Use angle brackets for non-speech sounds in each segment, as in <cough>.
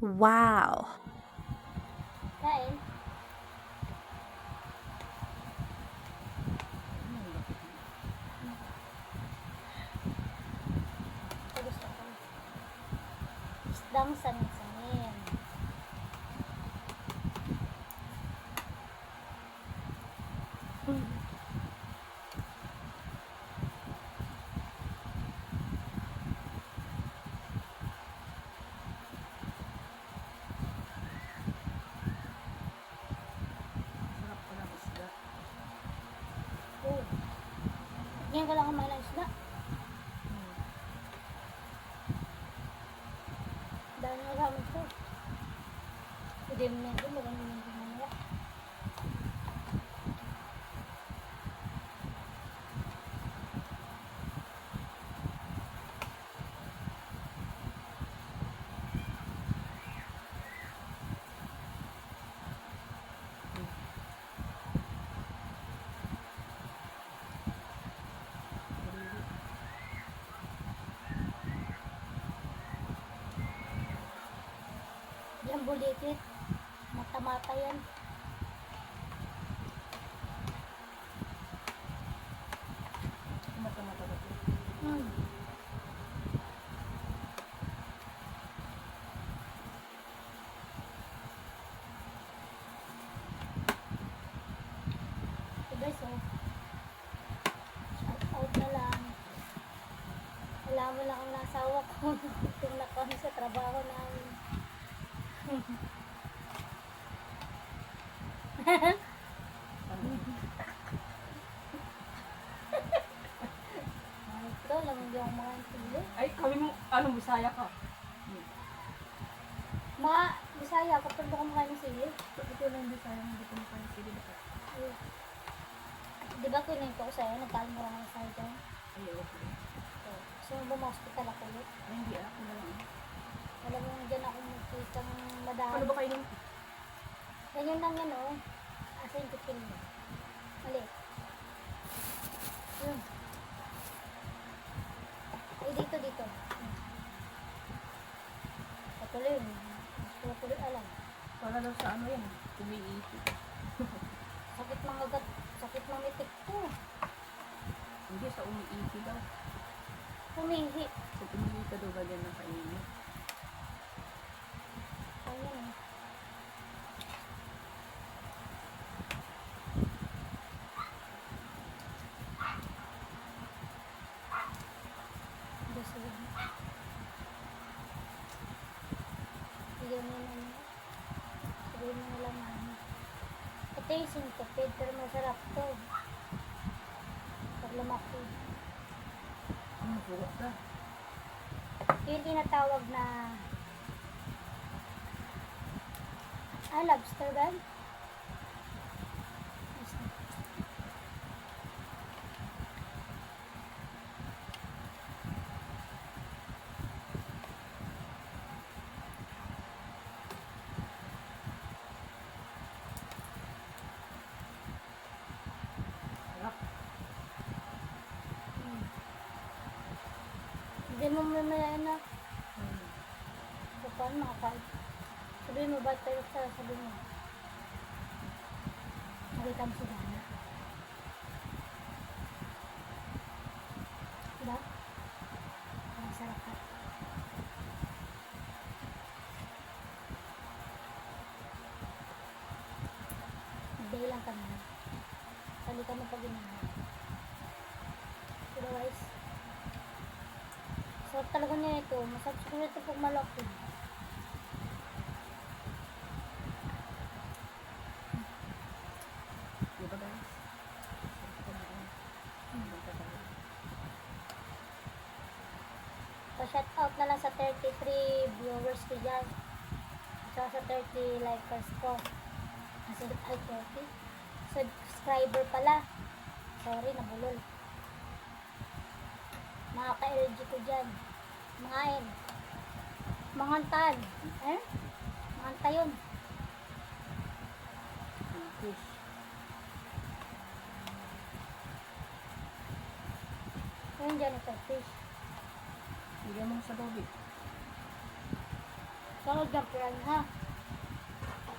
Wow. Kain. Isdang sanis. Ngayon ko lang kumain ng isda. Hmm. Dahil nga gamit ko. Hindi mo ito mamaya. Yan bulikit. Mata-mata yan. Mata-mata ba ito? Hmm. So guys, oh. Shout out na lang. Alam mo lang ang nasawa ko <laughs> kung nakon sa trabaho namin. Ito, lamang yung mga sili. Ay, kami mo, ano, Bisaya ka? Mga, Bisaya, kapag ba kumakain ng sili? Ito lang Bisaya, hindi ko makain sila. Ay. Di ba kinuwento ko sa'yo, nagkalang mo lang sa'yo dyan? Ay, okay. So, gusto mo ba ma-hospital ako ulit? Ay, hindi ako na lang. Alam mo, dyan ako magkitang Ano ba kayo nung Ganyan lang yan, oh. Asa yung tikin mo? Mali. Yun. Ay, dito, dito. Hmm. Patuloy yun. Patuloy alam. Para daw sa ano yan, umiipit. <laughs> Sakit mga gat, sakit mga mitik to. Hindi, sa umiipit daw. Humihi. Pag umiipit ka daw, ganyan na kainin. Ayan. Gusto mo. Bigyan mo na niya. Sabihin mo na lang mami. Yung syntopid, pero masarap to. Pag lumaki. Ano, suwak ka? Yung tinatawag na Ah, lobster ba? Sarap. Hmm. Hindi mo mamaya na. Hmm. So, paano makakain? Sabihin mo ba tayo sa sabihin mo? Nakita mo si Dana. Diba? Ang sarap ka. Day lang kami. Sali kami pag ginawa. Otherwise, sarap talaga niya ito. Masarap siguro ito pag malaki. Di ba guys? Sarap ka na rin. Hindi ka tayo. Pa-shout out na lang sa 33 viewers ko dyan. Tsaka sa 30 likers ko. Kasi, ay, 30. Subscriber pala. Sorry, nabulol. Mga ka-LG ko dyan. Mga N. Mga tan. Eh? Mga tayon. Ang fish. Ayun dyan ito, fish. Bigyan mo sa Bobby. Tawag ng piranha. Ka.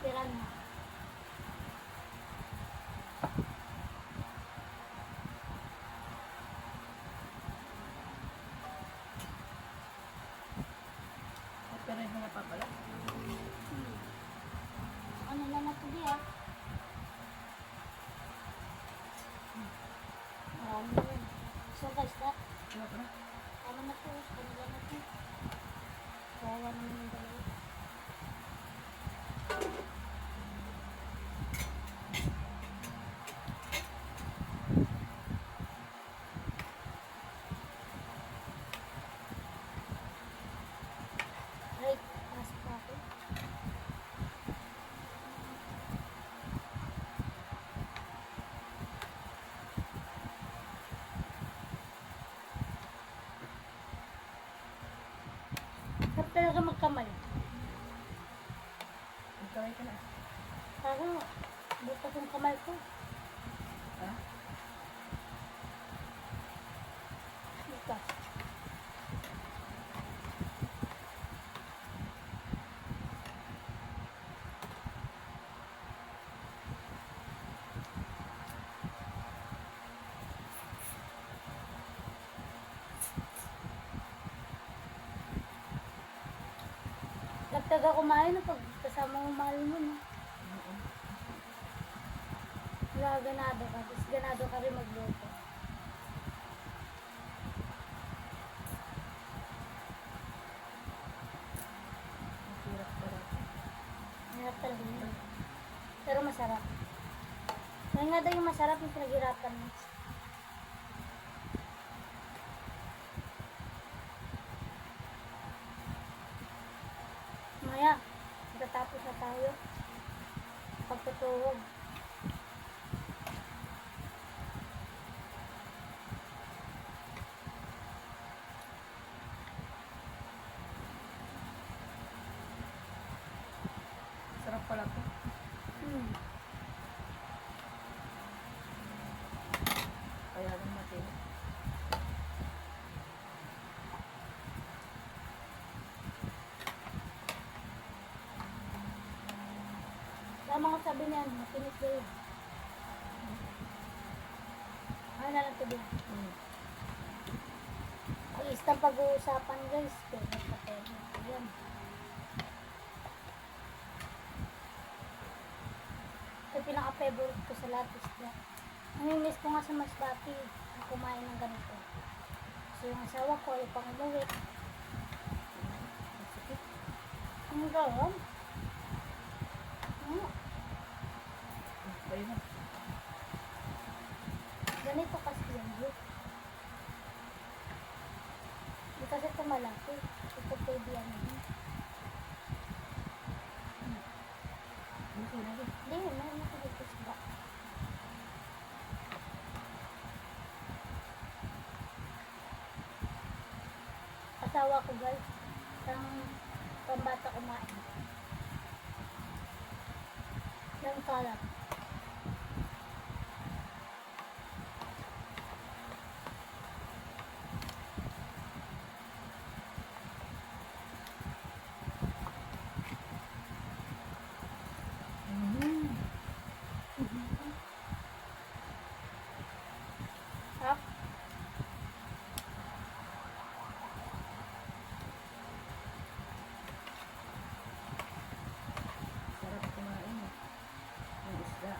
Piranha. May pirina na pa pala. Hmm. Ano na na ito diya? Marami na rin. So guys, na, Diba pa na? tama na to. Kanila na to. Kawawa naman yung dalawa. Right, mas pa ako. Sarap talaga magkamay. Magkaway ka na. Parang butas yung kamay ko. Ha? Butas. Nagtaga kumain na pag kasama mo mahal mo? Oo. Wala, ganado ka. Tapos ganado ka rin magluto. Hirap pala. Mahirap talaga. Pero masarap. Kaya nga daw yung masarap yung pinaghirapan mo. Maya, tatapos na tayo. Pagtutuwag. Sarap pala to. Hmm. Kaya lang matino. Tama ko sabi niyan, matinis daw yun. Ano na lang ito din. Hmm. Ang pag-uusapan guys, pero na yan. Ito pinaka-favorite ko sa lahat isda. Namimiss ko nga sa Masbati na kumain ng ganito. So yung asawa ko ay pang umuwi. Ang gawin? Ano? Kayo na. Ganito kasi yan, Ju. Hindi kasi ito malaki. Ito pwede yan. Hindi, meron ako dito sa ba. Asawa ko guys, ang pambata kumain. Yung kalat. Mm. Sarap. Sarap kumain eh. Yung isda.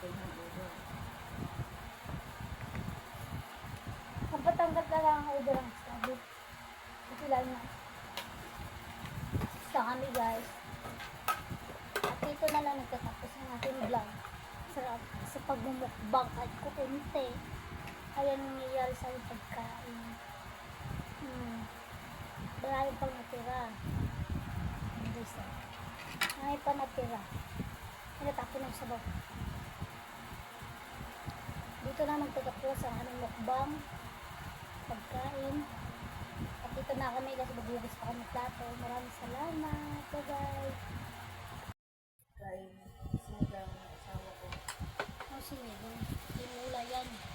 Nawalan atin ng ulo. Ang Batangas na lang ang order ang sabi. Ito lang na. Sa kami guys. At dito na lang nagtatapos ang ating vlog. Sa, sa pagmumukbang at kukunti. Ang nangyayari sa pagkain. Hmm. Marami pang natira. Guys ah. Marami pa natira. Pinatapon ng sabaw. Dito na magtatapos ang aming mukbang pagkain. At dito na kami kasi maghugas pa kami plato. Maraming salamat. Bye-bye. Kay sigang asawa ko. Ang Sige, ganun. Sige.